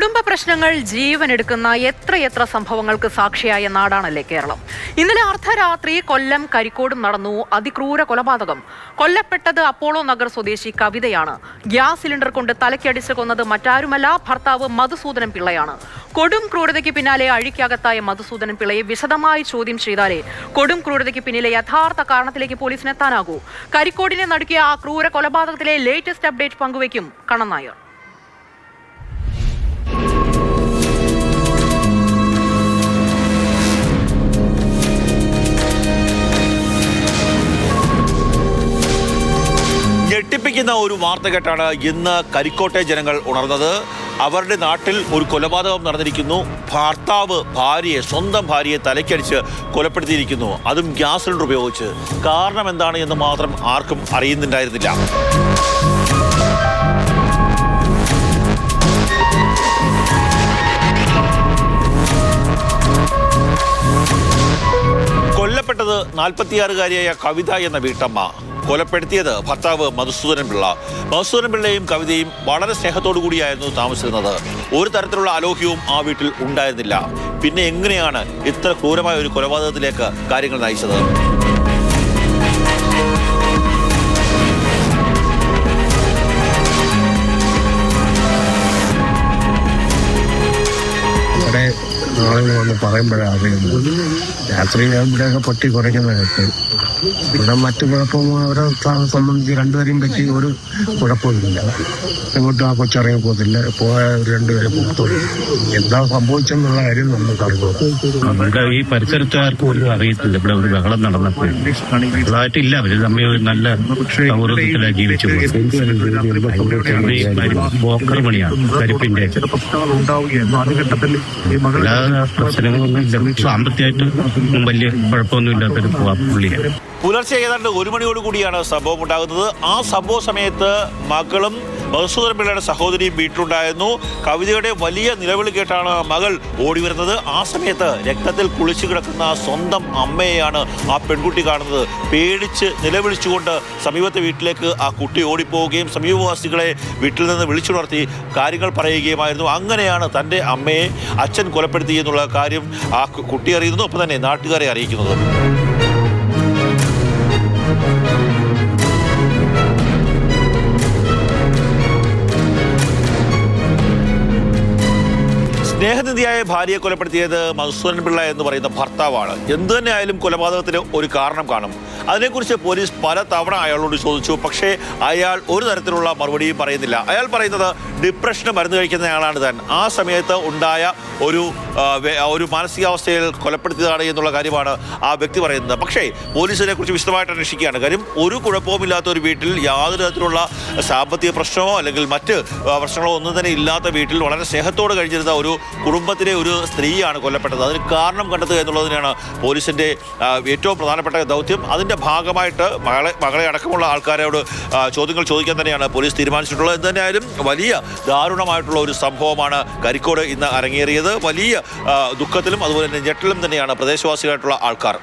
കുടുംബ പ്രശ്നങ്ങൾ ജീവനെടുക്കുന്ന എത്രയെത്ര സംഭവങ്ങൾക്ക് സാക്ഷിയായ നാടാണല്ലേ കേരളം. ഇന്നലെ അർദ്ധരാത്രി കൊല്ലം കരിക്കോടും നടന്നു അതിക്രൂര കൊലപാതകം. കൊല്ലപ്പെട്ടത് അപ്പോളോ നഗർ സ്വദേശി കവിതയാണ്. ഗ്യാസ് സിലിണ്ടർ കൊണ്ട് തലയ്ക്കടിച്ച് കൊന്നത് മറ്റാരുമല്ല ഭർത്താവ് മധുസൂദനൻ പിള്ളയാണ്. കൊടും ക്രൂരതയ്ക്ക് പിന്നാലെ അഴിക്കകത്തായ മധുസൂദനൻ പിള്ളയെ വിശദമായി ചോദ്യം ചെയ്താലേ കൊടും ക്രൂരതയ്ക്ക് പിന്നിലെ യഥാർത്ഥ കാരണത്തിലേക്ക് പോലീസിനെത്താനാകൂ. കരിക്കോടിനെ നടുക്കിയ ആ ക്രൂര കൊലപാതകത്തിലെ ലേറ്റസ്റ്റ് അപ്ഡേറ്റ് പങ്കുവയ്ക്കും കണ്ണൻ നായർ. ഞെട്ടിപ്പിക്കുന്ന ഒരു വാർത്ത കേട്ടാണ് ഇന്ന് കരിക്കോട്ടെ ജനങ്ങൾ ഉണർന്നത്. അവരുടെ നാട്ടിൽ ഒരു കൊലപാതകം നടന്നിരിക്കുന്നു. ഭർത്താവ് ഭാര്യയെ സ്വന്തം ഭാര്യയെ തലയ്ക്കടിച്ച് കൊലപ്പെടുത്തിയിരിക്കുന്നു. അതും ഗ്യാസ് സിലിണ്ടർ ഉപയോഗിച്ച്. കാരണം എന്താണ് എന്ന് മാത്രം ആർക്കും അറിയുന്നുണ്ടായിരുന്നില്ല. കൊല്ലപ്പെട്ടത് നാൽപ്പത്തിയാറുകാരിയായ കവിത എന്ന വീട്ടമ്മ. കൊലപ്പെടുത്തിയത് ഭർത്താവ് മധുസൂദനൻ പിള്ള. മധുസൂദനൻ പിള്ളയും കവിതയും വളരെ സ്നേഹത്തോടു കൂടിയായിരുന്നു താമസിച്ചിരുന്നത്. ഒരു തരത്തിലുള്ള അലോഹ്യവും ആ വീട്ടിൽ ഉണ്ടായിരുന്നില്ല. പിന്നെ എങ്ങനെയാണ് ഇത്ര ക്രൂരമായ ഒരു കൊലപാതകത്തിലേക്ക് കാര്യങ്ങൾ നയിച്ചത്? ആളുകൾ വന്ന് പറയുമ്പോഴാണ് അറിയുന്നത്. രാത്രി ഇവിടെയൊക്കെ പൊട്ടി കുറയ്ക്കുന്ന കേട്ട്. ഇവിടെ മറ്റു കുഴപ്പമോ? അവരെ സംബന്ധിച്ച് രണ്ടുപേരെയും പറ്റി ഒരു കുഴപ്പമില്ല. എങ്ങോട്ടും ആ കൊച്ചിറങ്ങി പോകത്തില്ല. പോയ രണ്ടുപേരെ പുറത്തുള്ളൂ എന്താ സംഭവിച്ചെന്നുള്ള കാര്യം നമുക്ക് അറിഞ്ഞു നമ്മുടെ ഈ പരിസരത്തുകാർക്ക് ഒരു അറിയത്തില്ല. ഇവിടെ ഒരു ബഹളം നടന്നപ്പോൾ. അവർ തമ്മിൽ ഒരു നല്ല സൗഹൃദത്തിലാണ് ജീവിച്ചു ബോക്കർ പണിയാണ്. കരിപ്പിന്റെ. എല്ലാ വലിയ പുലർച്ചെ ഏതാണ്ട് ഒരു മണിയോട് കൂടിയാണ് സംഭവം ഉണ്ടാകുന്നത്. ആ സംഭവ സമയത്ത് മകളും മധുസൂദൻ പിള്ളയുടെ സഹോദരി വീട്ടിലുണ്ടായിരുന്നു കവിതയുടെ വലിയ നിലവിളി കേട്ടാണ് മകൾ ഓടി വരുന്നത് ആ സമയത്ത് രക്തത്തിൽ കുളിച്ചു കിടക്കുന്ന സ്വന്തം അമ്മയെയാണ് ആ പെൺകുട്ടി കാണുന്നത്. പേടിച്ച് നിലവിളിച്ചുകൊണ്ട് സമീപത്തെ വീട്ടിലേക്ക് ആ കുട്ടി ഓടിപ്പോവുകയും സമീപവാസികളെ വീട്ടിൽ നിന്ന് വിളിച്ചുണർത്തി കാര്യങ്ങൾ പറയുകയുമായിരുന്നു. അങ്ങനെയാണ് തന്റെ അമ്മയെ അച്ഛൻ കൊലപ്പെടുത്തി എന്നുള്ള കാര്യം ആ കുട്ടി അറിയുന്നു. ഒപ്പം തന്നെ നാട്ടുകാരെ അറിയിക്കുന്നത്. സ്നേഹനിധിയായ ഭാര്യയെ കൊലപ്പെടുത്തിയത് മധുസൂദൻ പിള്ള എന്ന് പറയുന്ന ഭർത്താവാണ്. എന്തു തന്നെയായാലും കൊലപാതകത്തിന് ഒരു കാരണം കാണും. അതിനെക്കുറിച്ച് പോലീസ് പല തവണ അയാളോട് ചോദിച്ചു. പക്ഷേ അയാൾ ഒരു തരത്തിലുള്ള മറുപടിയും പറയുന്നില്ല. അയാൾ പറയുന്നത് ഡിപ്രഷന് മരുന്ന് കഴിക്കുന്നയാളാണ് താൻ. ആ സമയത്ത് ഉണ്ടായ ഒരു ഒരു മാനസികാവസ്ഥയിൽ കൊലപ്പെടുത്തിയതാണ് എന്നുള്ള കാര്യമാണ് ആ വ്യക്തി പറയുന്നത്. പക്ഷേ പോലീസിനെ കുറിച്ച് വിശദമായിട്ട് അന്വേഷിക്കുകയാണ്. കാര്യം ഒരു കുഴപ്പവുമില്ലാത്ത ഒരു വീട്ടിൽ യാതൊരു തരത്തിലുള്ള സാമ്പത്തിക പ്രശ്നമോ അല്ലെങ്കിൽ മറ്റ് പ്രശ്നങ്ങളോ ഒന്നും തന്നെ ഇല്ലാത്ത വീട്ടിൽ വളരെ സ്നേഹത്തോട് കഴിഞ്ഞിരുന്ന ഒരു കുടുംബത്തിലെ ഒരു സ്ത്രീയാണ് കൊല്ലപ്പെട്ടത്. അതിന് കാരണം കണ്ടെത്തുക എന്നുള്ളതിനാണ് പോലീസിന്റെ ഏറ്റവും പ്രധാനപ്പെട്ട ദൗത്യം. അതിന്റെ ഭാഗമായിട്ട് മകളെ മകളെ അടക്കമുള്ള ആൾക്കാരോട് ചോദ്യങ്ങൾ ചോദിക്കാൻ തന്നെയാണ് പോലീസ് തീരുമാനിച്ചിട്ടുള്ളത്. എന്ത് തന്നെയായാലും വലിയ ദാരുണമായിട്ടുള്ള ഒരു സംഭവമാണ് കരിക്കോട് ഇന്ന് അരങ്ങേറിയത്. വലിയ ദുഃഖത്തിലും അതുപോലെ തന്നെ ഞെട്ടലും തന്നെയാണ് പ്രദേശവാസികളായിട്ടുള്ള ആൾക്കാർ.